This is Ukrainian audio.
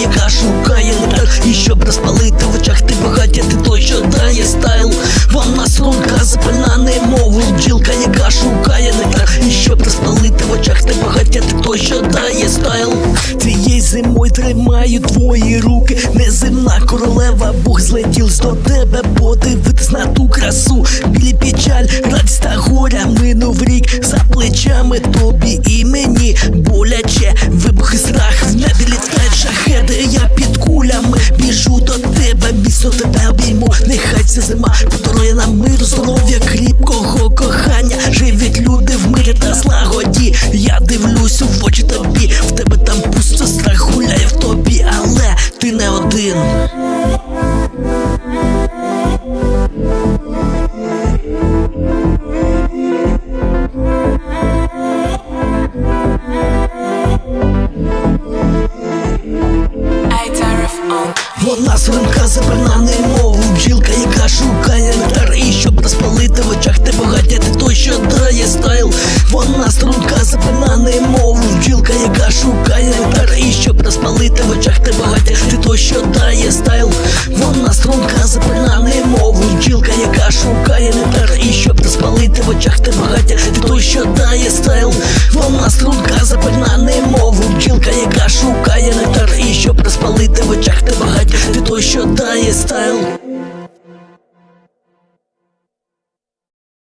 яка шукає нектар І щоб розпалити в очах ти багаття, ти той, що дає стайл. Вона струнка запальна, немов бджілка, яка шукає нектар І щоб розпалити в очах ти багаття, ти той, що дає стайл. Цієї зимою тримаю твої руки. Неземна королева, Бог злетів до тебе. Подивитись на ту красу. Білі печаль, радість та горя. Минув рік за плечами тобі і мені. Боляче, Біжу до тебе, міцно тебе обійму. Нехай ця зима подарує нам миру, здоров'я, кріпкого кохання. Живіть люди в мирі та злагоді. Я дивлюсь у очі тобі, в тебе там пусто страх гуляє в тобі, але ти не один. Вона свинка забрана, немов бджілка, яка шукає нектар. І щоб розпалити в очах те багаття, ти той, що дає стайл. Вона струнка забрана, немов бджілка, яка шукає нектар. І щоб розпалити в очах те багаття, ти той, що дає стайл. Вона струнка забрана, немов бджілка, яка шукає нектар. І щоб розпалити в очах те багаття, ти той, що дає стайл. Вона струнка запальна, немов бджілка, яка шукає нектар. І щоб розпалити в очах те багаття, ти той, що дає стайл